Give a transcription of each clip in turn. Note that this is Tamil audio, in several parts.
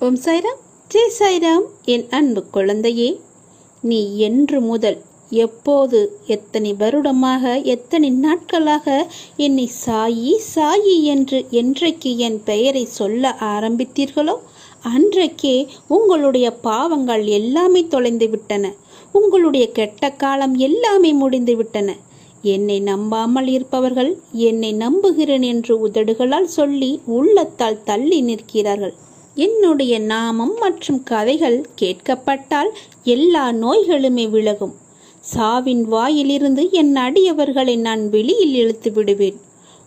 ஓம் சாய்ராம். ஜெய் சாய்ராம் என் அன்பு குழந்தையே. நீ என்று முதல் எப்போது எத்தனை வருடமாக எத்தனை நாட்களாக என்னை சாயி சாயி என்று என்றைக்கு என் பெயரை சொல்ல ஆரம்பித்தீர்களோ அன்றைக்கே உங்களுடைய பாவங்கள் எல்லாமே தொலைந்து விட்டன. உங்களுடைய கெட்ட காலம் எல்லாமே முடிந்து விட்டன. என்னை நம்பாமல் இருப்பவர்கள் என்னை நம்புகிறேன் என்று உதடுகளால் சொல்லி உள்ளத்தால் தள்ளி நிற்கிறார்கள். என்னுடைய நாமம் மற்றும் கதைகள் கேட்கப்பட்டால் எல்லா நோய்களுமே விலகும். சாவின் வாயிலிருந்து என் அடியவர்களை நான் வெளியில் இழுத்து விடுவேன்.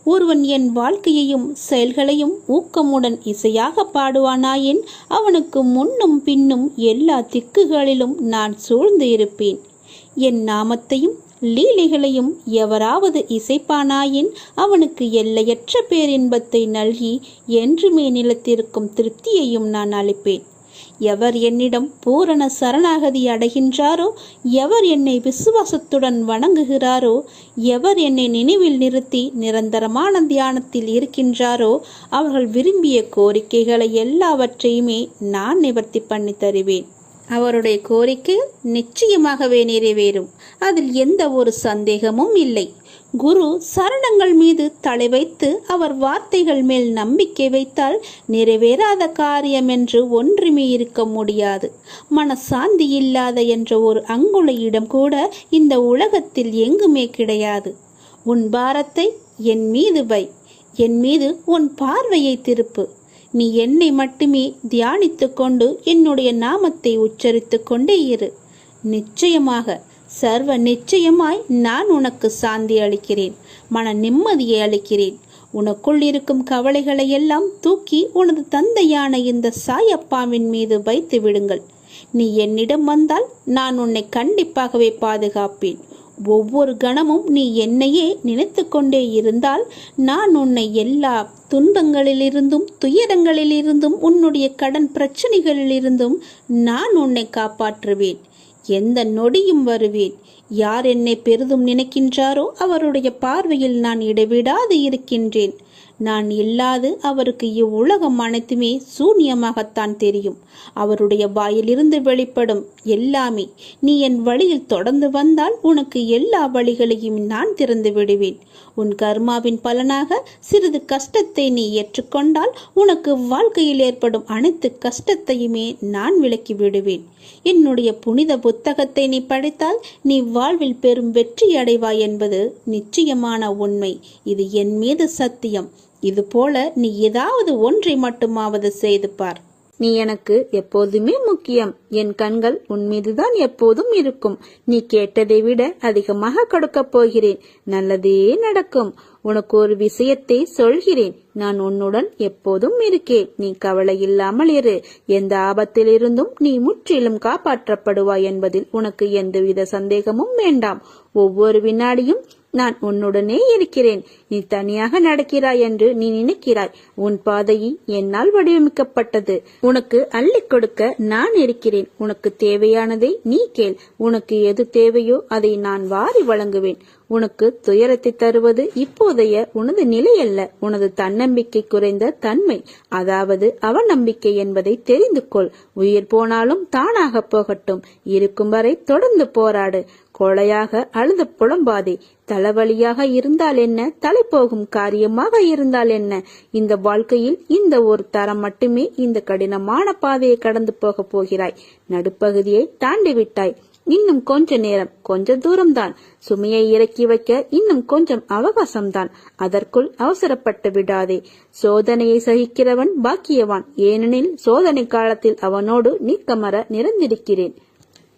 ஒருவன் என் வாழ்க்கையையும் செயல்களையும் ஊக்கமுடன் இசையாக பாடுவானாயின் அவனுக்கு முன்னும் பின்னும் எல்லா திக்குகளிலும் நான் சூழ்ந்து இருப்பேன். என் நாமத்தையும் லீலைகளையும் எவராவது இசைப்பானாயின் அவனுக்கு எல்லையற்ற பேரின்பத்தை நல்கி என்றுமே நிலத்திருக்கும் திருப்தியையும் நான் அளிப்பேன். எவர் என்னிடம் பூரண சரணாகதி அடைகின்றாரோ எவர் என்னை விசுவாசத்துடன் வணங்குகிறாரோ எவர் என்னை நினைவில் நிறுத்தி நிரந்தரமான தியானத்தில் இருக்கின்றாரோ அவர்கள் விரும்பிய கோரிக்கைகளை எல்லாவற்றையுமே நான் நிவர்த்தி பண்ணி தருவேன் அவருடைய கோரிக்கை நிச்சயமாகவே நிறைவேறும். அதில் எந்த ஒரு சந்தேகமும் இல்லை. குரு சரணங்கள் மீது தலை வைத்து அவர் வார்த்தைகள் மேல் நம்பிக்கை வைத்தால் நிறைவேறாத காரியம் என்று ஒன்றுமே இருக்க முடியாது. மனசாந்தி இல்லாத என்ற ஒரு அங்குல இடம் கூட இந்த உலகத்தில் எங்குமே கிடையாது. உன் பாரத்தை என் மீது வை. என் மீது உன் பார்வையை திருப்பு. நீ என்னை மட்டுமே தியானித்துக் கொண்டு என்னுடைய நாமத்தை உச்சரித்துக் கொண்டே இரு. நிச்சயமாக சர்வ நிச்சயமாய் நான் உனக்கு சாந்தி அளிக்கிறேன் மன நிம்மதியை அளிக்கிறேன். உனக்குள் இருக்கும் கவலைகளை எல்லாம் தூக்கி உனது தந்தையான இந்த சாயப்பாவின் மீது வைத்து விடுங்கள். நீ என்னிடம் வந்தால் நான் உன்னை கண்டிப்பாகவே பாதுகாப்பேன். ஒவ்வொரு கணமும் நீ என்னையே நினைத்து கொண்டே இருந்தால் நான் உன்னை எல்லா துன்பங்களிலிருந்தும் துயரங்களிலிருந்தும் உன்னுடைய கடன் பிரச்சனைகளிலிருந்தும் நான் உன்னை காப்பாற்றுவேன். எந்த நொடியும் வருவேன். யார் என்னை பெரிதும் நினைக்கின்றாரோ அவருடைய பார்வையில் நான் இடைவிடாது இருக்கின்றேன். நான் இல்லாது அவருக்கு இவ்வுலகம் அனைத்துமே சூன்யமாகத்தான் தெரியும். அவருடைய வாயிலிருந்து வெளிப்படும் எல்லாமே நீ என் வழியில் தொடர்ந்து வந்தால் உனக்கு எல்லா வழிகளையும் நான் திறந்து விடுவேன். உன் கர்மாவின் பலனாக சிறிது கஷ்டத்தை நீ ஏற்றுக்கொண்டால் உனக்கு வாழ்க்கையில் ஏற்படும் அனைத்து கஷ்டத்தையுமே நான் விலக்கி விடுவேன். என்னுடைய புனித புத்தகத்தை நீ படித்தால் நீ வாழ்வில் பெரும் வெற்றி அடைவாய் என்பது நிச்சயமான உண்மை. இது என் மீது சத்தியம். இதுபோல நீ ஏதாவது ஒன்றை மட்டுமாவது செய்து பார். நீ எனக்கு எப்போதுமே முக்கியம். என் கண்கள் உன் மீதுதான் எப்போதும் இருக்கும். நீ கேட்டதை விட அதிகமாக கொடுக்கப் போகிறேன். நல்லதே நடக்கும். உனக்கு ஒரு விஷயத்தை சொல்கிறேன். நான் உன்னுடன் எப்போதும் இருக்கேன். நீ கவலை இல்லாமல் இரு. எந்த ஆபத்திலிருந்தும் நீ முற்றிலும் காப்பாற்றப்படுவாய் என்பதில் உனக்கு எந்தவித சந்தேகமும் வேண்டாம். ஒவ்வொரு வினாடியும் நான் உன்னுடனே இருக்கிறேன். நீ தனியாக நடக்கிறாய் என்று நீ நினைக்கிறாய். உன் பாதையை என்னால் வடிவமைக்கப்பட்டது. உனக்கு அள்ளி கொடுக்க நான் இருக்கிறேன். உனக்கு தேவையானதை நீ கேள். உனக்கு எது தேவையோ அதை நான் வாரி வழங்குவேன். உனக்கு துயரத்தை தருவது இப்போதைய உனது நிலை அல்ல உனது தன்னம்பிக்கை குறைந்த தன்மை அதாவது அவநம்பிக்கை என்பதை தெரிந்து கொள் உயிர் போனாலும் தானாக போகட்டும். இருக்கும் வரை தொடர்ந்து போராடு. கொலையாக அழுது புலம்பாதே. தலைவலியாக இருந்தால் என்ன? தலை போகும் காரியமாக இருந்தால் என்ன? இந்த வாழ்க்கையில் இந்த ஒரு தரம் மட்டுமே இந்த கடினமான பாதையை கடந்து போக போகிறாய். நடுப்பகுதியை தாண்டி விட்டாய். இன்னும் கொஞ்ச நேரம் கொஞ்ச தூரம்தான். சுமையை இறக்கி வைக்க இன்னும் கொஞ்சம் அவகாசம்தான். அதற்குள் அவசரப்பட்டு விடாதே. சோதனையை சகிக்கிறவன் பாக்கியவான். ஏனெனில் சோதனை காலத்தில் அவனோடு நீக்கமர நிறைந்திருக்கிறேன்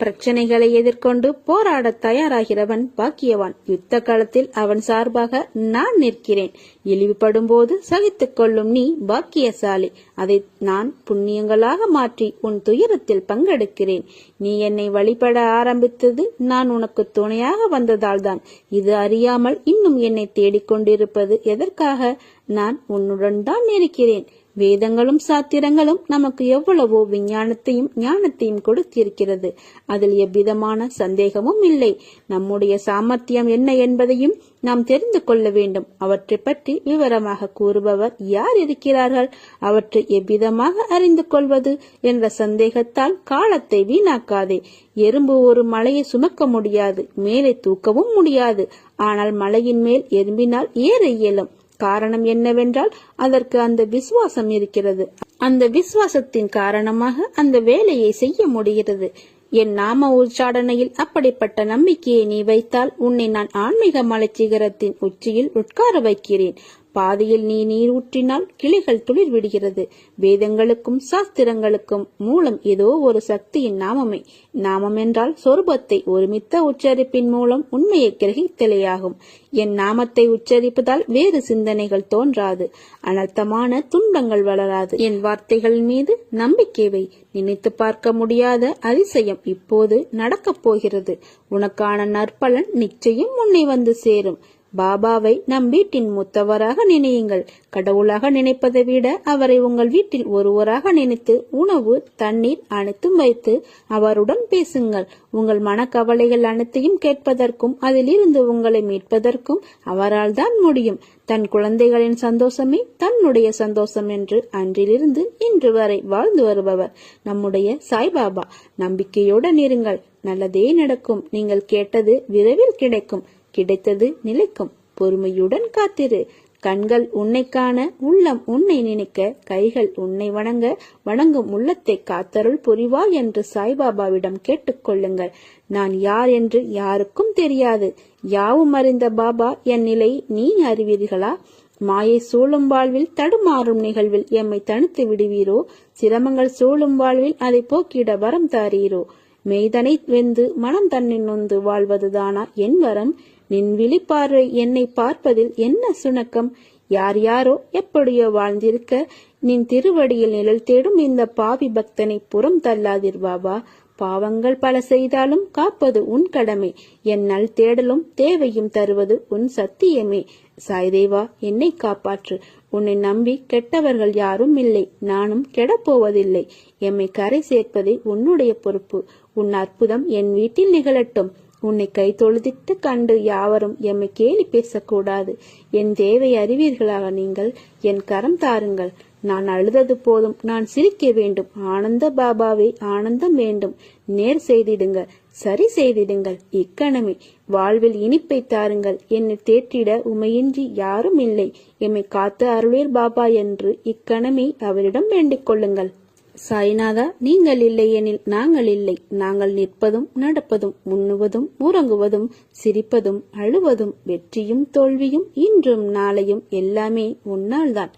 பிரச்சனைகளை எதிர்கொண்டு போராட தயாராகிறவன் பாக்கியவான். யுத்த காலத்தில் அவன் சார்பாக நான் நிற்கிறேன். இழிவுபடும்போது சகித்துக்கொள்ளும் சகித்துக் கொள்ளும் நீ பாக்கியசாலி. அதை நான் புண்ணியங்களாக மாற்றி உன் துயரத்தில் பங்கெடுக்கிறேன். நீ என்னை வழிபட ஆரம்பித்தது நான் உனக்கு துணையாக வந்ததால்தான். இது அறியாமல் இன்னும் என்னை தேடிக்கொண்டிருப்பது எதற்காக நான் உன்னுடன் தான் இருக்கிறேன்? வேதங்களும் சாத்திரங்களும் நமக்கு எவ்வளவோ விஞ்ஞானத்தையும் ஞானத்தையும் கொடுத்திருக்கிறது. அதில் எவ்விதமான சந்தேகமும் இல்லை. நம்முடைய சாமர்த்தியம் என்ன என்பதையும் நாம் தெரிந்து கொள்ள வேண்டும். அவற்றை பற்றி விவரமாக கூறுபவர் யார் இருக்கிறார்கள்? அவற்றை எவ்விதமாக அறிந்து கொள்வது என்ற சந்தேகத்தால் காலத்தை வீணாக்காதே. எறும்பு ஒரு மலையை சுமக்க முடியாது மேலே தூக்கவும் முடியாது. ஆனால் மலையின் மேல் எறும்பினால் ஏற இயலும். காரணம் என்னவென்றால் அதற்கு அந்த விசுவாசம் இருக்கிறது. அந்த விசுவாசத்தின் காரணமாக அந்த வேலையை செய்ய முடிகிறது. என் நாம உச்சாடனையில் அப்படிப்பட்ட நம்பிக்கையை நீ வைத்தால் உன்னை நான் ஆன்மீக மலைச்சிகரத்தின் உச்சியில் உட்கார வைக்கிறேன். பாதியில் நீ நீர் ஊற்றினால் கிளிகள் துளிர் விடுகிறது. வேதங்களுக்கும் சாஸ்திரங்களுக்கும் மூலம் ஏதோ ஒரு சக்தியின் நாமமே. நாமம் என்றால் சொரூபத்தை ஒருமித்த உச்சரிப்பின் மூலம் உண்மையை கிரகித்தலையாகும். என் நாமத்தை உச்சரிப்பதால் வேறு சிந்தனைகள் தோன்றாது. அனர்த்தமான துன்பங்கள் வளராது. என் வார்த்தைகள் மீது நம்பிக்கைவை நினைத்து பார்க்க முடியாத அதிசயம் இப்போது நடக்கப் போகிறது. உனக்கான நற்பலன் நிச்சயம் உன்னை வந்து சேரும். பாபாவை நம் வீட்டின் மூத்தவராக நினையுங்கள். கடவுளாக நினைப்பதை விட அவரை உங்கள் வீட்டில் ஒருவராக நினைத்து உணவு தண்ணீர் அனைத்தும் வைத்து அவருடன் பேசுங்கள். உங்கள் மனக்கவலைகள் அனைத்தையும் கேட்பதற்கும் அதிலிருந்து உங்களை மீட்பதற்கும் அவரால் தான் முடியும். தன் குழந்தைகளின் சந்தோஷமே தன்னுடைய சந்தோஷம் என்று அன்றிலிருந்து இன்று வரை வாழ்ந்து வருபவர் நம்முடைய சாய்பாபா நம்பிக்கையுடன் இருங்கள். நல்லதே நடக்கும். நீங்கள் கேட்டது விரைவில் கிடைக்கும். கிடைத்தது நிலைக்கும். பொறுமையுடன் காத்திரு. கண்கள் உன்னை காண உள்ளம் உன்னை நினைக்க கைகள் உன்னை வணங்க வணங்கும் உள்ளத்தை காத்தருள் புரிவா என்று சாய்பாபாவிடம் கேட்டுக்கொள்ளுங்கள் நான் யார் என்று யாருக்கும் தெரியாது. யாவும் அறிந்த பாபா என் நிலை நீ அறிவீர்களா? மாயை சூழும் வாழ்வில் தடுமாறும் நிகழ்வில் எம்மை தனித்து விடுவீரோ? சிரமங்கள் சூழும் வாழ்வில் அதை போக்கிட வரம் தாரீரோ? மெய்தனை வெந்து மனம் தன்னின் நொந்து வாழ்வதுதானா என் வரம்? நின் விழிப்பார்வை என்னை பார்ப்பதில் என்ன சுணக்கம்? யார் யாரோ எப்படியோ வாழ்ந்திருக்க நின் திருவடியில் நிழல் தேடும் இந்த பாவி பக்தனை புறம் தள்ளாதிர் பாபா. பாவங்கள் பல செய்தாலும் காப்பது உன் கடமை. என் நல் தேடலும் தேவையும் தருவது உன் சத்தியமே. சாய்தேவா என்னை காப்பாற்று. உன்னை நம்பி கெட்டவர்கள் யாரும் இல்லை. நானும் கெடப்போவதில்லை. எம்மை கரை சேர்ப்பதே உன்னுடைய பொறுப்பு. உன் அற்புதம் என் வீட்டில் நிகழட்டும். உன்னை கை தொழுதிட்டு கண்டு யாவரும் எம்மை கேலி பேசக்கூடாது. என் தேவை அறிவீர்களாக நீங்கள் என் கரம் தாருங்கள். நான் அழுதது போதும் நான் சிரிக்க வேண்டும். ஆனந்த பாபாவே ஆனந்தம் வேண்டும். நேர் செய்திடுங்க சரி செய்திடுங்கள். இக்கணமே வாழ்வில் இனிப்பை தாருங்கள். என்னை தேற்றிட உமையின்றி யாரும் இல்லை. எம்மை காத்து அருளீர் பாபா என்று இக்கணமே அவரிடம் வேண்டிக் கொள்ளுங்கள். சாய்நாதா நீங்கள் இல்லை எனில் நாங்கள் இல்லை. நாங்கள் நிற்பதும் நடப்பதும் உண்ணுவதும் உறங்குவதும் சிரிப்பதும் அழுவதும் வெற்றியும் தோல்வியும் இன்றும் நாளையும் எல்லாமே உன்னால்தான்.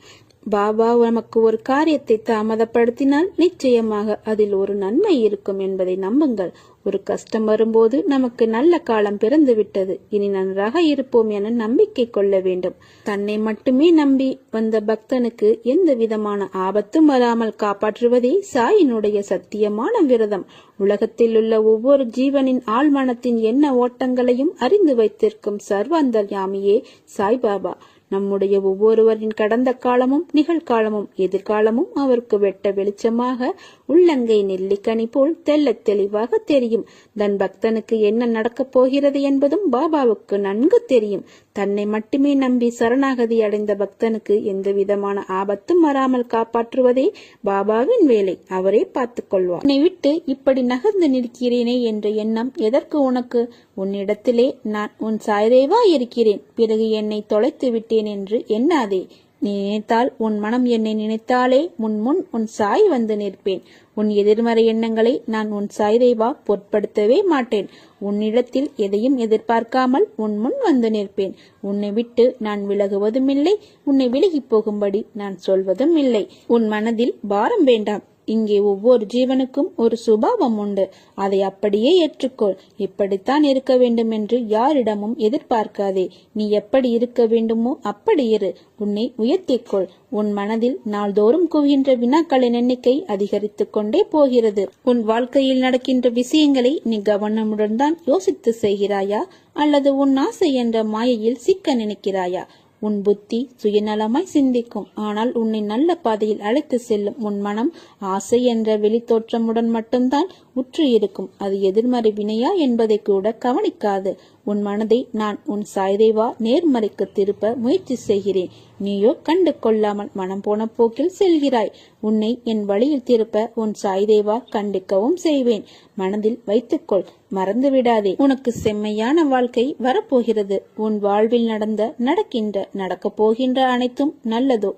பாபா நமக்கு ஒரு காரியத்தை தாமதப்படுத்தினால் நிச்சயமாக அதில் ஒரு நன்மை இருக்கும் என்பதை நம்புங்கள். ஒரு கஷ்டம் வரும்போது நமக்கு நல்ல காலம் பிறந்து விட்டது இனி நன்றாக இருப்போம் என நம்பிக்கை கொள்ள வேண்டும். தன்னை மட்டுமே நம்பி வந்த பக்தனுக்கு எந்த விதமான ஆபத்தும் வராமல் காப்பாற்றுவதே சாயினுடைய சத்தியமான விரதம். உலகத்தில் உள்ள ஒவ்வொரு ஜீவனின் ஆழ்மனத்தின் என்ன ஓட்டங்களையும் அறிந்து வைத்திருக்கும் சர்வாந்தர்யாமியே சாய்பாபா. நம்முடைய ஒவ்வொருவரின் கடந்த காலமும் நிகழ்காலமும் எதிர்காலமும் அவருக்கு வெட்ட வெளிச்சமாக உள்ளங்கை நெல்லிக்கனி போல் தெல்ல தெளிவாக தெரியும். தன் பக்தனுக்கு என்ன நடக்கப் போகிறது என்பதும் பாபாவுக்கு நன்கு தெரியும். தன்னை மட்டுமே நம்பி சரணாகதி அடைந்த பக்தனுக்கு எந்த விதமான ஆபத்தும் வராமல் காப்பாற்றுவதே பாபாவின் வேலை. அவரே பார்த்துக் கொள்வார். என்னை விட்டு இப்படி நகர்ந்து நிற்கிறேனே என்ற எண்ணம் எதற்கு உனக்கு? உன்னிடத்திலே நான் உன் சாய்தேவா இருக்கிறேன். பிறகு என்னை தொலைத்து விட்டேன் என்று எண்ணாதே. நீ நினைத்தால் உன் மனம் என்னை நினைத்தாலே முன் முன் உன் சாய் வந்து நிற்பேன். உன் எதிர்மறை எண்ணங்களை நான் உன் சாய்தேவா பொருட்படுத்தவே மாட்டேன். உன்னிடத்தில் எதையும் எதிர்பார்க்காமல் உன் முன் வந்து நிற்பேன். உன்னை விட்டு நான் விலகுவதும் இல்லை உன்னை விலகி போகும்படி நான் சொல்வதும் இல்லை உன் மனதில் பாரம் வேண்டாம். இங்கே ஒவ்வொரு ஜீவனுக்கும் ஒரு சுபாவம் உண்டு. அதை அப்படியே ஏற்றுக்கொள். இப்படித்தான் இருக்க வேண்டும் என்று யாரிடமும் எதிர்பார்க்காதே. நீ எப்படி இருக்க வேண்டுமோ அப்படி இரு. உன்னை உயர்த்திக்கொள். உன் மனதில் நாள்தோறும் குவிகின்ற வினாக்களின் எண்ணிக்கை அதிகரித்துக் கொண்டே போகிறது. உன் வாழ்க்கையில் நடக்கின்ற விஷயங்களை நீ கவனமுடன் தான் யோசித்து செய்கிறாயா? அல்லது உன் ஆசை என்ற மாயையில் சிக்க நினைக்கிறாயா? உன் புத்தி சுயநலமாய் சிந்திக்கும். ஆனால் உன்னை நல்ல பாதையில் அழைத்து செல்லும் உன் மனம் ஆசை என்ற வெளித்தோற்றமுடன் மட்டும்தான் உற்று இருக்கும். அது எதிர்மறை வினையா என்பதை கூட கவனிக்காது. உன் மனதை நான் உன் சாய்தேவா நேர்மறைக்கு திருப்ப முயற்சி செய்கிறேன். நீயோ கண்டு கொள்ளாமல் மனம் போன போக்கில் செல்கிறாய். உன்னை என் வழியில் திருப்ப உன் சாய்தேவா கண்டிக்கவும் செய்வேன். மனதில் வைத்துக்கொள் மறந்து விடாதே உனக்கு செம்மையான வாழ்க்கை வரப்போகிறது. உன் வாழ்வில் நடந்த நடக்கின்ற நடக்கப் போகின்ற அனைத்தும் நல்லதோ?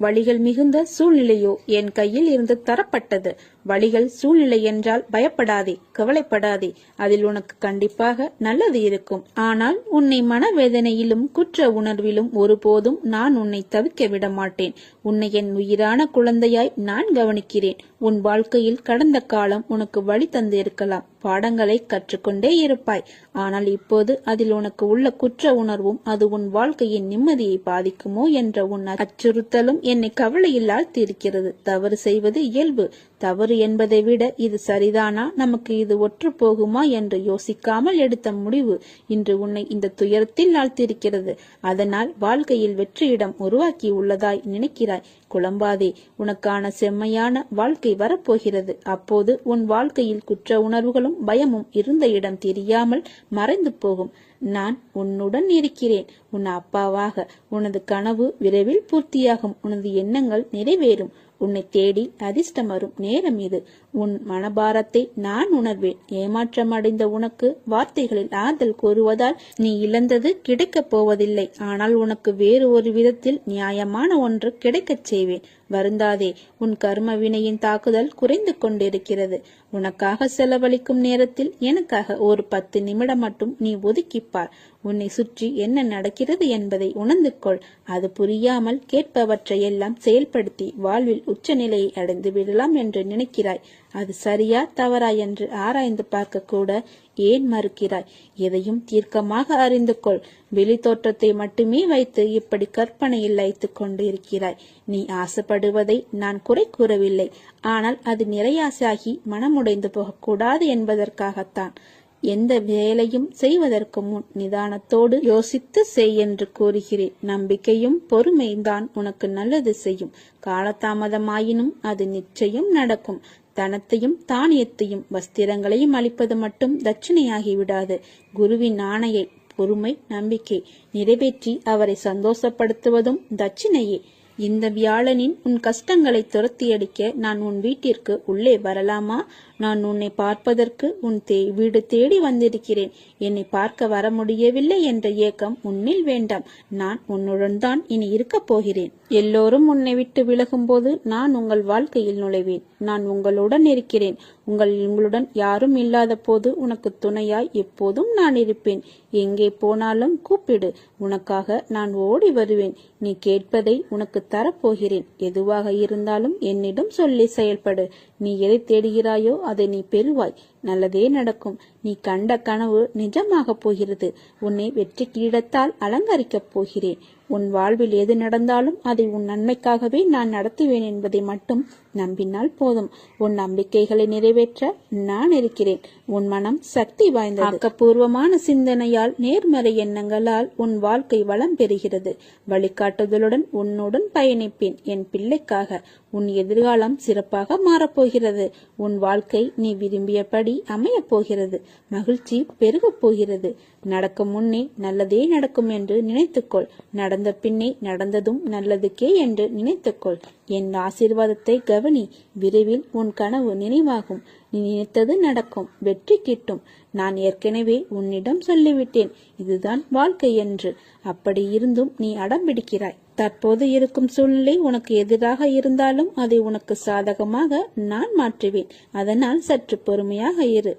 வழிகள் மிகுந்த சூழ்நிலையோ என் கையில் இருந்து தரப்பட்டது. வழிகள் சூழ்நிலை என்றால் பயப்படாதே கவலைப்படாதே. அதில் உனக்கு கண்டிப்பாக நல்லது இருக்கும். ஆனால் உன்னை மனவேதனையிலும் குற்ற உணர்விலும் ஒருபோதும் நான் உன்னை தவிக்க விட மாட்டேன். உன்னை என் உயிரான குழந்தையாய் நான் கவனிக்கிறேன். உன் வாழ்க்கையில் கடந்த காலம் உனக்கு வழி தந்து இருக்கலாம் பாடங்களை கற்றுக்கொண்டே இருப்பாய். ஆனால் இப்போது அதில் உனக்கு உள்ள குற்ற உணர்வும் அது உன் வாழ்க்கையின் நிம்மதியை பாதிக்குமோ என்ற உன் அச்சுறுத்தலும் என்னை கவலையில்லால் தீர்க்கிறது. தவறு செய்வது இயல்பு. தவறு என்பதை விட இது சரிதானா? நமக்கு இது ஒற்று போகுமா என்று யோசிக்காமல் எடுத்த முடிவு இன்று உன்னை இந்த துயரத்தில் நாழ்த்தியிருக்கிறது அதனால் வாழ்க்கையில் வெற்றியிடம் உருவாக்கி உள்ளதாய் நினைக்கிறாய். குழம்பாதே உனக்கான செம்மையான வாழ்க்கை வரப்போகிறது. அப்போது உன் வாழ்க்கையில் குற்ற உணர்வுகளும் பயமும் இருந்த இடம் தெரியாமல் மறைந்து போகும். நான் உன்னுடன் இருக்கிறேன். உன் அப்பாவாக உனது கனவு விரைவில் பூர்த்தியாகும். உனது எண்ணங்கள் நிறைவேறும். உன்னை தேடி அதிர்ஷ்டம் வரும் நேரம் இது. உன் மனபாரத்தை நான் உணர்வேன். ஏமாற்றம் அடைந்த உனக்கு வார்த்தைகளில் ஆறுதல் கூறுவதால் நீ இழந்தது கிடைக்கப் போவதில்லை. ஆனால் உனக்கு வேறு ஒரு விதத்தில் நியாயமான ஒன்று கிடைக்கச் செய்வேன். வருந்தாதே உன் கர்ம வினையின் தாக்குதல் குறைந்து கொண்டிருக்கிறது. உனக்காக செலவழிக்கும் நேரத்தில் எனக்காக ஒரு பத்து நிமிடம் மட்டும் நீ ஒதுக்கிப்பார். உன்னை சுற்றி என்ன நடக்கிறது என்பதை உணர்ந்து கொள் அது புரியாமல் கேட்பவற்றையெல்லாம் செயல்படுத்தி வாழ்வில் உச்சநிலையை அடைந்து விடலாம் என்று நினைக்கிறாய். அது சரியா தவறா என்று ஆராய்ந்து பார்க்க கூட ஏன் மறுக்கிறாய்? எதையும் தீர்க்கமாக அறிந்து கொள். வெளி தோற்றத்தை மட்டுமே வைத்து இப்படி கற்பனையில் வைத்துக் கொண்டு இருக்கிறாய் நீ ஆசைப்படுவதை நான் குறை கூறவில்லை. ஆனால் அது நிறையாசாகி மனமுடைந்து போகக்கூடாது என்பதற்காகத்தான். எந்த வேலையும் செய்வதற்கு முன் நிதானத்தோடு யோசித்து செய் என்று கூறுகிறேன். நம்பிக்கையும் பொறுமையும் தான் உனக்கு நல்லது செய்யும். காலதாமதமாயினும் அது நிச்சயம் நடக்கும். தனத்தையும் தானியத்தையும் வஸ்திரங்களையும் அளிப்பது மட்டும் தட்சிணையாகி விடாது குருவின் ஆணையை பொறுமை நம்பிக்கை நிறைவேற்றி அவரை சந்தோஷப்படுத்துவதும் தட்சிணையே. இந்த வியாழனின் உன் கஷ்டங்களை துரத்தியடிக்க நான் உன் வீட்டிற்கு உள்ளே வரலாமா? நான் உன்னை பார்ப்பதற்கு உன் தே வீடு தேடி வந்திருக்கிறேன். என்னை பார்க்க வர முடியவில்லை என்ற ஏக்கம் உன்னில் வேண்டாம். நான் உன்னுடன் தான் இனி இருக்கப் போகிறேன். எல்லோரும் உன்னை விட்டு விலகும்போது நான் உங்கள் வாழ்க்கையில் நுழைவேன். நான் உங்களுடன் இருக்கிறேன். உங்கள் உங்களுடன் யாரும் இல்லாத போது உனக்கு துணையாய் எப்போதும் நான் இருப்பேன். எங்கே போனாலும் கூப்பிடு. உனக்காக நான் ஓடி வருவேன். நீ கேட்பதை உனக்கு தரப்போகிறேன். எதுவாக இருந்தாலும் என்னிடம் சொல்லி செயல்படு. நீ எதை தேடுகிறாயோ அதை நீ பெறுவாய். நல்லதே நடக்கும். நீ கண்ட கனவு நிஜமாகப் போகிறது. உன்னை வெற்றி கிரீடத்தால் அலங்கரிக்கப் போகிறேன். உன் வாழ்வில் எது நடந்தாலும் அதை உன் நன்மைக்காகவே நான் நடத்துவேன் என்பதை மட்டும் நம்பினால் போதும். உன் நம்பிக்கைகளை நிறைவேற்ற நான் இருக்கிறேன். உன் மனம் சக்தி வாய்ந்த ஆக்கப்பூர்வமான சிந்தனையால் நேர்மறை எண்ணங்களால் உன் வாழ்க்கை வளம் பெறுகிறது. வழிகாட்டுதலுடன் உன்னுடன் பயணிப்பேன். என் பிள்ளைக்காக உன் எதிர்காலம் சிறப்பாக மாறப்போகிறது. உன் வாழ்க்கை நீ விரும்பியபடி அமையப் போகிறது. மகிழ்ச்சி பெருகப் போகிறது. நடக்கும் முன்னே நல்லதே நடக்கும் என்று நினைத்துக்கொள். நடந்த பின்னே நடந்ததும் நல்லதுக்கே என்று நினைத்துக்கொள். என் ஆசீர்வாதத்தை கவனி. விரைவில் உன் கனவு நினைவாகும். நீ நினைத்தது நடக்கும். வெற்றி கிட்டும். நான் ஏற்கனவே உன்னிடம் சொல்லிவிட்டேன். இதுதான் வாழ்க்கை என்று. அப்படி இருந்தும் நீ அடம்பிடிக்கிறாய் தற்போது இருக்கும் சூழ்நிலை உனக்கு எதிராக இருந்தாலும் அதை உனக்கு சாதகமாக நான் மாற்றுவேன். அதனால் சற்று பொறுமையாக இரு.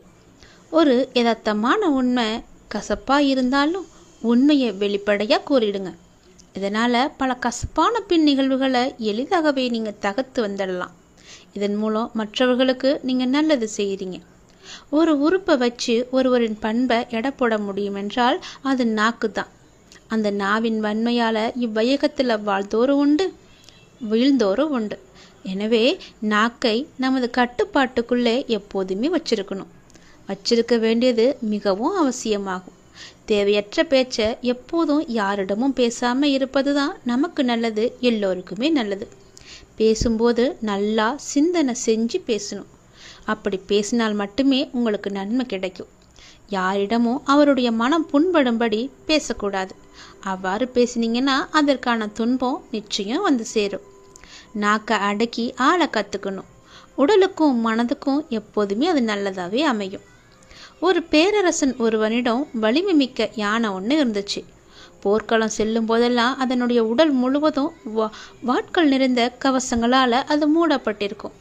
ஒரு யதார்த்தமான உண்மை கசப்பா இருந்தாலும் உண்மையை வெளிப்படையா கூறிடுங்க. இதனால் பல கசப்பான பின் நிகழ்வுகளை எளிதாகவே நீங்கள் தகர்த்து வந்துடலாம். இதன் மூலம் மற்றவர்களுக்கு நீங்கள் நல்லது செய்கிறீங்க ஒரு உறுப்பை வச்சு ஒருவரின் பண்பை எடை போட முடியும் என்றால் அது நாக்கு தான் அந்த நாவின் வன்மையால் இவ்வையகத்தில் வாழ்ந்தோரும் உண்டு வீழ்ந்தோரும் உண்டு. எனவே நாக்கை நமது கட்டுப்பாட்டுக்குள்ளே எப்போதுமே வச்சிருக்கணும். வச்சிருக்க வேண்டியது மிகவும் அவசியமாகும். தேவையற்ற பேச்சை எப்போதும் யாரிடமும் பேசாமல் இருப்பது தான் நமக்கு நல்லது எல்லோருக்குமே நல்லது. பேசும்போது நல்லா சிந்தனை செஞ்சு பேசணும். அப்படி பேசினால் மட்டுமே உங்களுக்கு நன்மை கிடைக்கும். யாரிடமும் அவருடைய மனம் புண்படும்படி பேசக்கூடாது. அவ்வாறு பேசினீங்கன்னா அதற்கான துன்பம் நிச்சயம் வந்து சேரும். நாக்கை அடக்கி ஆளை கற்றுக்கணும் உடலுக்கும் மனதுக்கும் எப்போதுமே அது நல்லதாகவே அமையும். ஒரு பேரரசன் ஒருவனிடம் வலிமை மிக்க யானை ஒன்று இருந்துச்சு. போர்க்களம் செல்லும் போதெல்லாம் அதனுடைய உடல் முழுவதும் வா வாட்கள் நிறைந்த கவசங்களால் அது மூடப்பட்டிருக்கும்.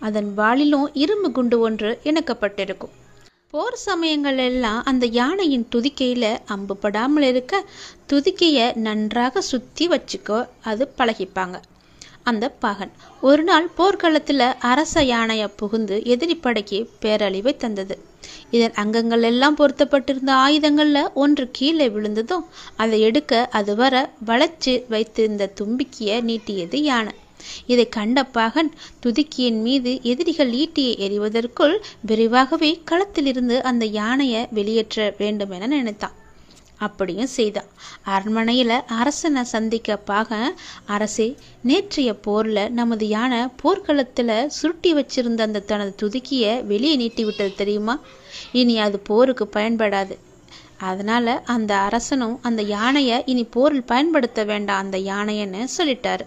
அதன் வாளிலும் இரும்பு குண்டு ஒன்று இணைக்கப்பட்டிருக்கும். போர் சமயங்கள் எல்லாம் அந்த யானையின் துதிக்கையில் அம்பு படாமல் இருக்க துதிக்கையை நன்றாக சுற்றி வச்சுக்கோ அது பழகிப்பாங்க. அந்த பகன் ஒரு நாள் போர்க்களத்தில் அரச யானையை புகுந்து எதிரி படைக்கு பேரழிவை தந்தது. இதன் அங்கங்கள் எல்லாம் பொருத்தப்பட்டிருந்த ஆயுதங்களில் ஒன்று கீழே விழுந்ததும் அதை எடுக்க அது வர வளைச்சு வைத்திருந்த தும்பிக்கியை நீட்டியது யானை. இதை கண்ட பாகன் துதிக்கியின் மீது எதிரிகள் ஈட்டியை எறிவதற்குள் விரைவாகவே களத்திலிருந்து அந்த யானையை வெளியேற்ற வேண்டும் என நினைத்தான். அப்படியும் செய்தான் அரண்மனையில் அரசனை சந்திக்க பாக அரசே நேற்றைய போரில் நமது யானை போர்க்களத்தில் சுருட்டி வச்சிருந்த அந்த தனது துதுக்கியை வெளியே நீட்டி விட்டது தெரியுமா? இனி அது போருக்கு பயன்படாது. அதனால் அந்த அரசனும் அந்த யானையை இனி போரில் பயன்படுத்த வேண்டாம் அந்த யானைன்னு சொல்லிட்டாரு.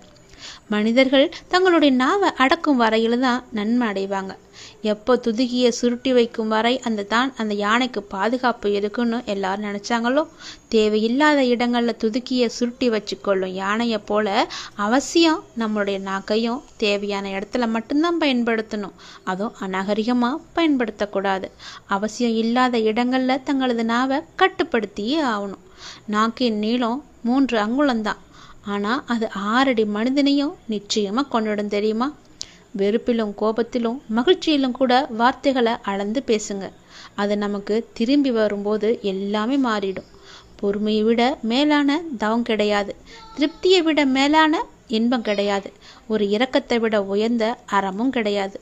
மனிதர்கள் தங்களுடைய நாவை அடக்கும் வரையில் தான் நன்மை அடைவாங்க. எப்போ துதுகியை சுருட்டி வைக்கும் வரை அந்த தான் அந்த யானைக்கு பாதுகாப்பு இருக்குன்னு எல்லாரும் நினச்சாங்களோ? தேவையில்லாத இடங்களில் துதுக்கியை சுருட்டி வச்சுக்கொள்ளும் யானையை போல அவசியம் நம்மளுடைய நாக்கையும் தேவையான இடத்துல மட்டும்தான் பயன்படுத்தணும். அதுவும் அநாகரிகமாக பயன்படுத்தக்கூடாது. அவசியம் இல்லாத இடங்களில் தங்களது நாவை கட்டுப்படுத்தியே ஆகணும். நாக்கின் நீளம் மூன்று அங்குலம்தான். ஆனால் அது ஆறடி மனிதனையும் நிச்சயமாக கொண்டுடும் தெரியுமா? வெறுப்பிலும் கோபத்திலும் மகிழ்ச்சியிலும் கூட வார்த்தைகளை அளந்து பேசுங்க. அது நமக்கு திரும்பி வரும்போது எல்லாமே மாறிடும். பொறுமையை விட மேலான தவம் கிடையாது. திருப்தியை விட மேலான இன்பம் கிடையாது. ஒரு இரக்கத்தை விட உயர்ந்த அறமும் கிடையாது.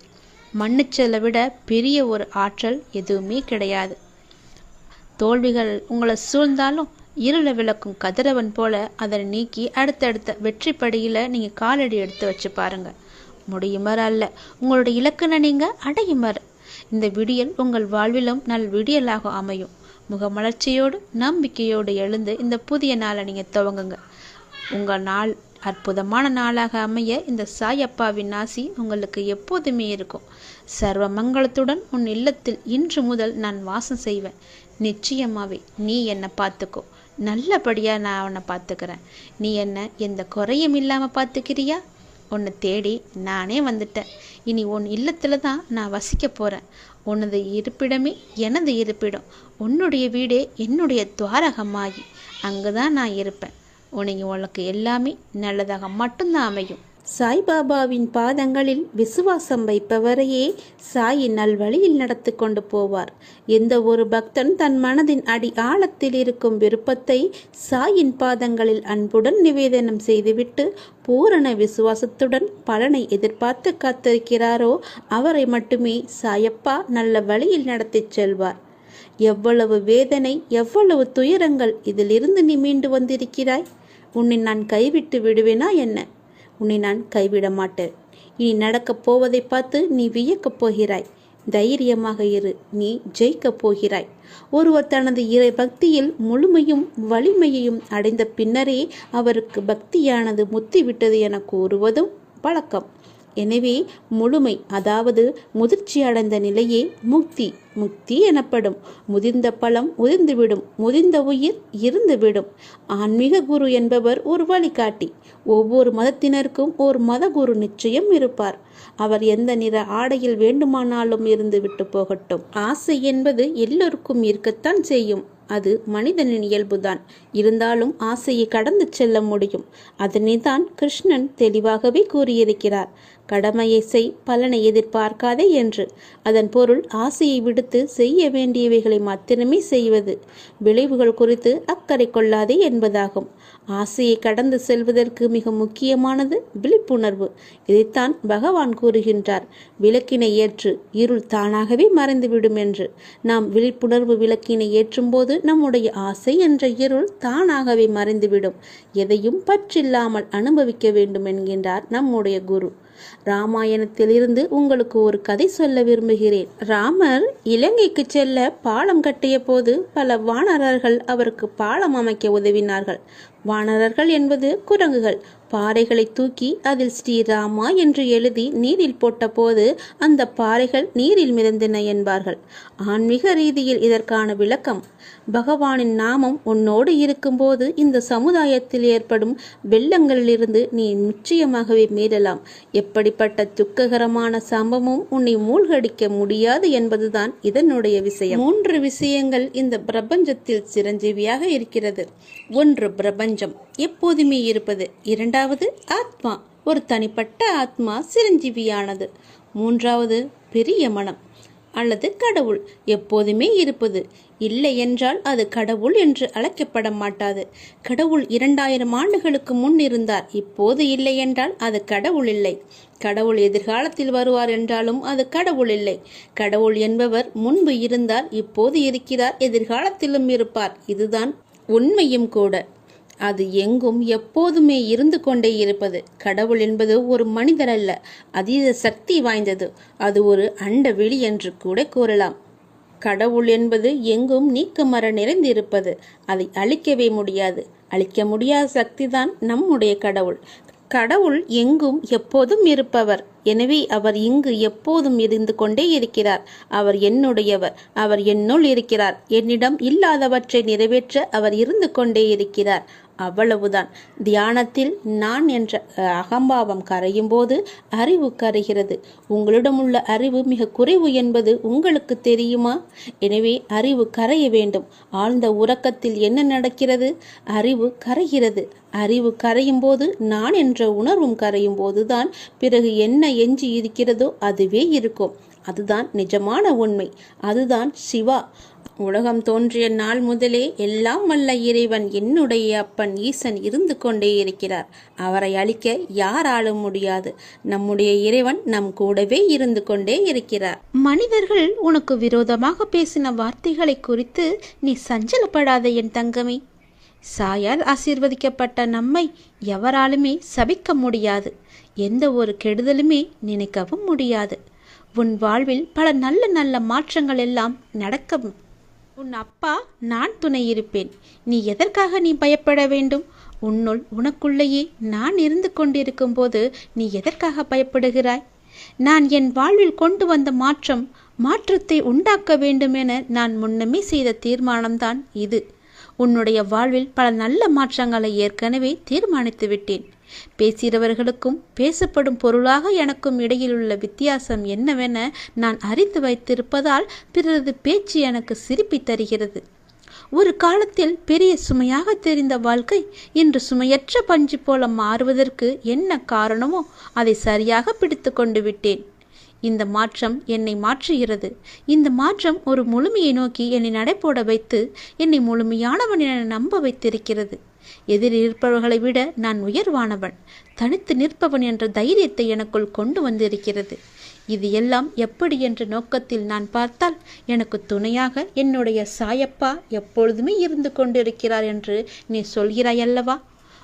மன்னிச்சலை விட பெரிய ஒரு ஆற்றல் எதுவுமே கிடையாது. தோல்விகள் உங்களை சூழ்ந்தாலும் இருளை விளக்கும் கதிரவன் போல அதனை நீக்கி அடுத்தடுத்த வெற்றி படியில் நீங்கள் காலடி எடுத்து வச்சு பாருங்க. முடியும் அல்ல. உங்களுடைய இலக்குனை நீங்கள் அடையும் இந்த விடியல் உங்கள் வாழ்விலும் நல் விடியலாக அமையும். முகமலர்ச்சியோடு நம்பிக்கையோடு எழுந்து இந்த புதிய நாளை நீங்கள் துவங்குங்க. உங்கள் நாள் அற்புதமான நாளாக அமைய இந்த சாயப்பாவின் ஆசி உங்களுக்கு எப்போதுமே இருக்கும். சர்வ மங்களத்துடன் உன் இல்லத்தில் இன்று முதல் நான் வாசம் செய்வேன். நிச்சயமாவே நீ என்னை பார்த்துக்கோ. நல்லபடியாக நான் அவனை பார்த்துக்கிறேன். நீ என்ன எந்த குறையும் இல்லாமல் பார்த்துக்கிறியா? உன்னை தேடி நானே வந்துட்டேன். இனி உன் இல்லத்தில் தான் நான் வசிக்க போகிறேன் உனது இருப்பிடமே எனது இருப்பிடம். உன்னுடைய வீடே என்னுடைய துவாரகமாகி அங்கே தான் நான் இருப்பேன். உனக்கு உனக்கு எல்லாமே நல்லதாக மட்டும்தான் அமையும். சாய்பாபாவின் பாதங்களில் விசுவாசம் வைப்பவரையே சாய் நல்வழியில் நடத்தி கொண்டு போவார். எந்த ஒரு பக்தன் தன் மனதின் அடி ஆழத்தில் இருக்கும் விருப்பத்தை சாயின் பாதங்களில் அன்புடன் நிவேதனம் செய்துவிட்டு பூரண விசுவாசத்துடன் பலனை எதிர்பார்த்து காத்திருக்கிறாரோ அவரை மட்டுமே சாயப்பா நல்ல வழியில் நடத்திச் செல்வார். எவ்வளவு வேதனை எவ்வளவு துயரங்கள் இதிலிருந்து நீ மீண்டு வந்திருக்கிறாய்? உன்னை நான் கைவிட்டு விடுவேனா என்ன? உன்னை நான் கைவிட மாட்டேன் இனி நடக்கப் போவதை பார்த்து நீ வியக்கப் போகிறாய். தைரியமாக இரு நீ ஜெயிக்கப் போகிறாய். ஒருவர் தனது இறை பக்தியில் முழுமையும் வலிமையையும் அடைந்த பின்னரே அவருக்கு பக்தியானது முத்திவிட்டது என கூறுவதும் பழக்கம் எனவே முழுமை அதாவது முதிர்ச்சி அடைந்த நிலையே முக்தி முக்தி எனப்படும். முதிர்ந்த பழம் உதிர்ந்துவிடும் முதிர்ந்த உயிர் இருந்துவிடும். ஆன்மீக குரு என்பவர் ஒரு வழிகாட்டி. ஒவ்வொரு மதத்தினருக்கும் ஒரு மத குரு நிச்சயம் இருப்பார். அவர் எந்த நிற ஆடையில் வேண்டுமானாலும் இருந்து விட்டு போகட்டும். ஆசை என்பது எல்லோருக்கும் இருக்கத்தான் செய்யும். அது மனிதனின் இயல்புதான். இருந்தாலும் ஆசையை கடந்து செல்ல முடியும். அதனை தான் கிருஷ்ணன் தெளிவாகவே கூறியிருக்கிறார். கடமையை செய் பலனை எதிர்பார்க்காதே என்று. அதன் பொருள் ஆசையை விடுத்து செய்ய வேண்டியவைகளை மாத்திரமே செய்வது. விளைவுகள் குறித்து அக்கறை கொள்ளாதே என்பதாகும். ஆசையை கடந்து செல்வதற்கு மிக முக்கியமானது விழிப்புணர்வு. இதைத்தான் பகவான் கூறுகின்றார். விளக்கினை ஏற்று இருள் தானாகவே மறைந்துவிடும் என்று. நாம் விழிப்புணர்வு விளக்கினை ஏற்றும்போது நம்முடைய ஆசை என்ற இருள் தானாகவே மறைந்துவிடும். எதையும் பற்றில்லாமல் அனுபவிக்க வேண்டும் என்கின்றார் நம்முடைய குரு. ராமாயணத்திலிருந்து உங்களுக்கு ஒரு கதை சொல்ல விரும்புகிறேன். ராமர் இலங்கைக்கு செல்ல பாலம் கட்டிய போது பல வானரர்கள் அவருக்கு பாலம் அமைக்க உதவினார்கள். வானரர்கள் என்பது குரங்குகள். பாறைகளை தூக்கி அதில் ஸ்ரீராமா என்று எழுதி நீரில் போட்டபோது அந்த பாறைகள் நீரில் மிதந்தன என்பார்கள். ஆன்மீக ரீதியில் இதற்கான விளக்கம் பகவானின் நாமம் உன்னோடு இருக்கும்போது இந்த சமுதாயத்தில் ஏற்படும் வெள்ளங்களிலிருந்து நீ நிச்சயமாகவே மீறலாம். எப்படிப்பட்ட துக்ககரமான சம்பவமும் உன்னை மூழ்கடிக்க முடியாது என்பதுதான் இதனுடைய விஷயம். மூன்று விஷயங்கள் இந்த பிரபஞ்சத்தில் சிரஞ்சீவியாக இருக்கிறது. ஒன்று பிரபஞ்சம் எப்போதுமே இருப்பது. இரண்டாவது ஆத்மா ஒரு தனிப்பட்ட ஆத்மா சிரஞ்சீவியானது. மூன்றாவது பெரிய மனம் அல்லது கடவுள் எப்போதுமே இருப்பது. இல்லை என்றால் அது கடவுள் என்று அழைக்கப்பட மாட்டாது. கடவுள் இரண்டாயிரம் ஆண்டுகளுக்கு முன் இருந்தார் இப்போது இல்லை என்றால் அது கடவுள் இல்லை. கடவுள் எதிர்காலத்தில் வருவார் என்றாலும் அது கடவுள் இல்லை. கடவுள் என்பவர் முன்பு இருந்தார் இப்போது இருக்கிறார் எதிர்காலத்திலும் இருப்பார். இதுதான் உண்மையும் கூட. அது எங்கும் எப்போதுமே இருந்து கொண்டே இருப்பது. கடவுள் என்பது ஒரு மனிதர் அல்ல அதீத சக்தி வாய்ந்தது. அது ஒரு அண்ட வெளி என்று கூட கூறலாம். கடவுள் என்பது எங்கும் நீக்கமர நிறைந்திருப்பது. அதை அழிக்கவே முடியாது. அழிக்க முடியாத சக்திதான் நம்முடைய கடவுள். கடவுள் எங்கும் எப்போதும் இருப்பவர். எனவே அவர் இங்கு எப்போதும் இருந்து கொண்டே இருக்கிறார். அவர் என்னுடையவர். அவர் என்னுள் இருக்கிறார். என்னிடம் இல்லாதவற்றை நிறைவேற்ற அவர் இருந்து கொண்டே இருக்கிறார். அவ்வளவுதான். தியானத்தில் நான் என்ற அகம்பாவம் கரையும் போது அறிவு கரைகிறது. உங்களிடம் உள்ள அறிவு மிக குறைவு என்பது உங்களுக்கு தெரியுமா? எனவே அறிவு கரைய வேண்டும். ஆழ்ந்த உறக்கத்தில் என்ன நடக்கிறது? அறிவு கரைகிறது. அறிவு கரையும் போது நான் என்ற உணர்வும் கரையும் போதுதான் பிறகு என்ன எஞ்சி இருக்கிறதோ அதுவே இருக்கும். அதுதான் நிஜமான உண்மை. அதுதான் சிவா. உலகம் தோன்றிய நாள் முதலே எல்லாம் வல்ல இறைவன் என்னுடைய அப்பன் ஈசன் இருந்து கொண்டே இருக்கிறார். அவரை அழிக்க யாராலும் முடியாது. நம்முடைய இறைவன் நம் கூடவே இருந்து கொண்டே இருக்கிறார். மனிதர்கள் உனக்கு விரோதமாக பேசின வார்த்தைகளை குறித்து நீ சஞ்சலப்படாத என் தங்கமே. சாயால் ஆசீர்வதிக்கப்பட்ட நம்மை எவராலுமே சபிக்க முடியாது. எந்த ஒரு கெடுதலுமே நினைக்கவும் முடியாது. உன் வாழ்வில் பல நல்ல நல்ல மாற்றங்கள் எல்லாம் நடக்க உன் அப்பா நான் துணை இருப்பேன். நீ எதற்காக நீ பயப்பட வேண்டும்? உன்னுள் உனக்குள்ளேயே நான் இருந்து கொண்டிருக்கும் போது நீ எதற்காக பயப்படுகிறாய்? நான் என் வாழ்வில் கொண்டு வந்த மாற்றம் மாற்றத்தை உண்டாக்க வேண்டுமென நான் முன்னமே செய்த தீர்மானம்தான் இது. உன்னுடைய வாழ்வில் பல நல்ல மாற்றங்களை ஏற்கனவே தீர்மானித்து விட்டேன் பேசுகிறவர்களுக்கும் பேசப்படும் பொருளாக எனக்கும் இடையில் உள்ள வித்தியாசம் என்னவென நான் அறிந்து வைத்திருப்பதால் பிறரது பேச்சு எனக்கு சிரிப்பி தருகிறது. ஒரு காலத்தில் பெரிய சுமையாக தெரிந்த வாழ்க்கை இன்று சுமையற்ற பஞ்சு போல மாறுவதற்கு என்ன காரணமோ அதை சரியாக பிடித்து கொண்டு விட்டேன். இந்த மாற்றம் என்னை மாற்றுகிறது. இந்த மாற்றம் ஒரு முழுமையை நோக்கி என்னை நடைபோட வைத்து என்னை முழுமையானவன் என நம்ப வைத்திருக்கிறது. எதிரில் இருப்பவர்களை விட நான் உயர்வானவன். தனித்து நிற்பவன் என்ற தைரியத்தை எனக்குள் கொண்டு வந்திருக்கிறது. இது எல்லாம் எப்படி என்ற நோக்கத்தில் நான் பார்த்தால் எனக்கு துணையாக என்னுடைய சாயப்பா எப்பொழுதுமே இருந்து கொண்டிருக்கிறார் என்று நீ சொல்கிறாய் அல்லவா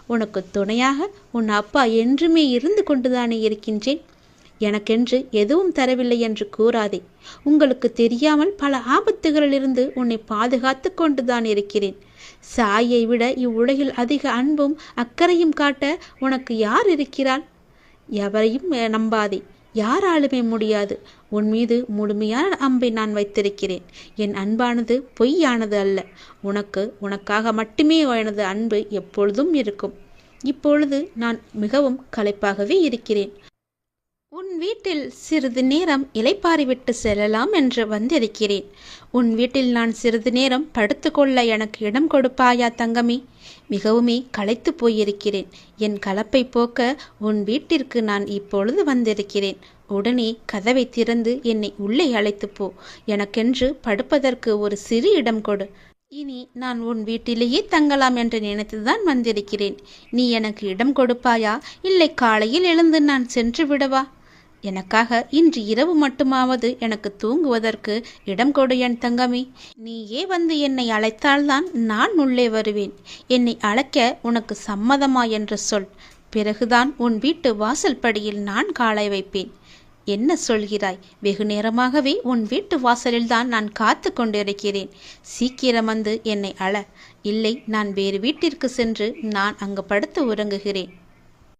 உனக்கு துணையாக உன் அப்பா என்றுமே இருந்து கொண்டுதானே இருக்கின்றேன்? எனக்கென்று எதுவும் தரவில்லை என்று கூறாதே. உங்களுக்கு தெரியாமல் பல ஆபத்துகளிலிருந்து உன்னை பாதுகாத்து கொண்டுதான் இருக்கிறேன். சாயை விட இவ்வுலகில் அதிக அன்பும் அக்கறையும் காட்ட உனக்கு யார் இருக்கிறாள்? எவரையும் நம்பாதே. யாராலுமே முடியாது. உன் மீது முழுமையான அம்பை நான் வைத்திருக்கிறேன். என் அன்பானது பொய்யானது அல்ல. உனக்கு உனக்காக மட்டுமே எனது அன்பு எப்பொழுதும் இருக்கும். இப்பொழுது நான் மிகவும் களைப்பாகவே இருக்கிறேன். உன் வீட்டில் சிறிது நேரம் இலைப்பாரிவிட்டு செல்லலாம் என்று வந்திருக்கிறேன். உன் வீட்டில் நான் சிறிது நேரம் படுத்துக்கொள்ள எனக்கு இடம் கொடுப்பாயா தங்கமி? மிகவுமே களைத்து போயிருக்கிறேன். என் கலப்பை போக்க உன் வீட்டிற்கு நான் இப்பொழுது வந்திருக்கிறேன். உடனே கதவை திறந்து என்னை உள்ளே அழைத்து போ. எனக்கென்று படுப்பதற்கு ஒரு சிறு இடம் கொடு. இனி நான் உன் வீட்டிலேயே தங்கலாம் என்று நினைத்துதான் வந்திருக்கிறேன். நீ எனக்கு இடம் கொடுப்பாயா? இல்லை காலையில் எழுந்து நான் சென்று விடவா? எனக்காக இன்று இரவு மட்டுமாவது எனக்கு தூங்குவதற்கு இடம் கொடு என் தங்கமி. நீயே வந்து என்னை அழைத்தால்தான் நான் உள்ளே வருவேன். என்னை அழைக்க உனக்கு சம்மதமா என்று சொல். பிறகுதான் உன் வீட்டு வாசல் படியில் நான் காலை வைப்பேன். என்ன சொல்கிறாய்? வெகு நேரமாகவே உன் வீட்டு வாசலில்தான் நான் காத்து கொண்டிருக்கிறேன். சீக்கிரம் வந்து என்னை அழ. இல்லை நான் வேறு வீட்டிற்கு சென்று நான் அங்கு படுத்து உறங்குகிறேன்.